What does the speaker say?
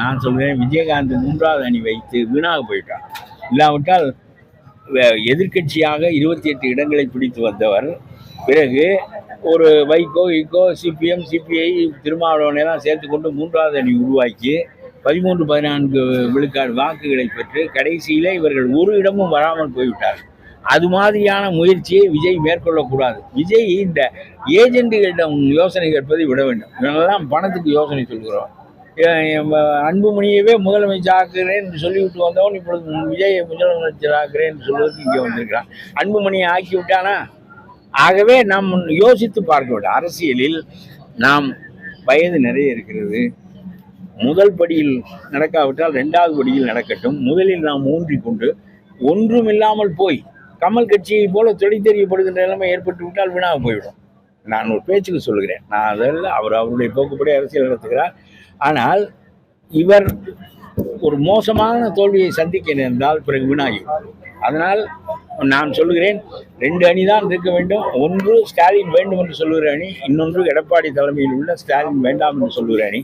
நான் சொல்கிறேன் விஜயகாந்த் மூன்றாவது அணி வைத்து வீணாக போயிட்டான். இல்லாவிட்டால் எதிர்கட்சியாக எதிர்க்கட்சியாக இருபத்தி எட்டு இடங்களை பிடித்து வந்தவர். பிறகு ஒரு வைகோ இகோ சிபிஎம் சிபிஐ திருமாவளவனையெல்லாம் சேர்த்து கொண்டு மூன்றாவது அணி உருவாக்கி பதிமூன்று பதினான்கு விழுக்காடு வாக்குகளை பெற்று கடைசியிலே இவர்கள் ஒரு இடமும் வராமல் போய்விட்டார்கள். அது மாதிரியான முயற்சியை விஜய் மேற்கொள்ளக்கூடாது. விஜய் இந்த ஏஜென்ட்டுகளிடம் யோசனை கேட்பதை விட வேண்டும். இவனெல்லாம் பணத்துக்கு யோசனை சொல்கிறோம். அன்புமணியவே முதலமைச்சர் ஆக்குகிறேன் என்று சொல்லிவிட்டு வந்தவன் இப்பொழுது விஜயை முதலமைச்சர் ஆக்குறேன் என்று சொல்வதற்கு இங்கே வந்திருக்கிறான். அன்புமணியை ஆக்கி விட்டானா? ஆகவே நாம் யோசித்து பார்க்க வேண்டும். அரசியலில் நாம் வயது நிறைய இருக்கிறது. முதல் படியில் நடக்காவிட்டால் ரெண்டாவது படியில் நடக்கட்டும். முதலில் நாம் ஊன்றிக்கொண்டு கொண்டு போய் கமல் கட்சியை போல தொலை நிலைமை ஏற்பட்டு விட்டால் வீணாக போய்விடும். நான் ஒரு பேச்சுக்கு சொல்கிறேன் நான் அதில் அவர் அவருடைய போக்குப்படி அரசியல் நடத்துகிறார். ஆனால் இவர் ஒரு மோசமான தோல்வியை சந்திக்க நேர்ந்தால் பிறகு வீணாகி அதனால் நான் சொல்லுகிறேன் ரெண்டு அணி தான் இருக்க வேண்டும். ஒன்று ஸ்டாலின் வேண்டும் என்று சொல்லுகிற அணி இன்னொன்று எடப்பாடி தலைமையில் உள்ள ஸ்டாலின் வேண்டாம் என்று சொல்லுகிற அணி.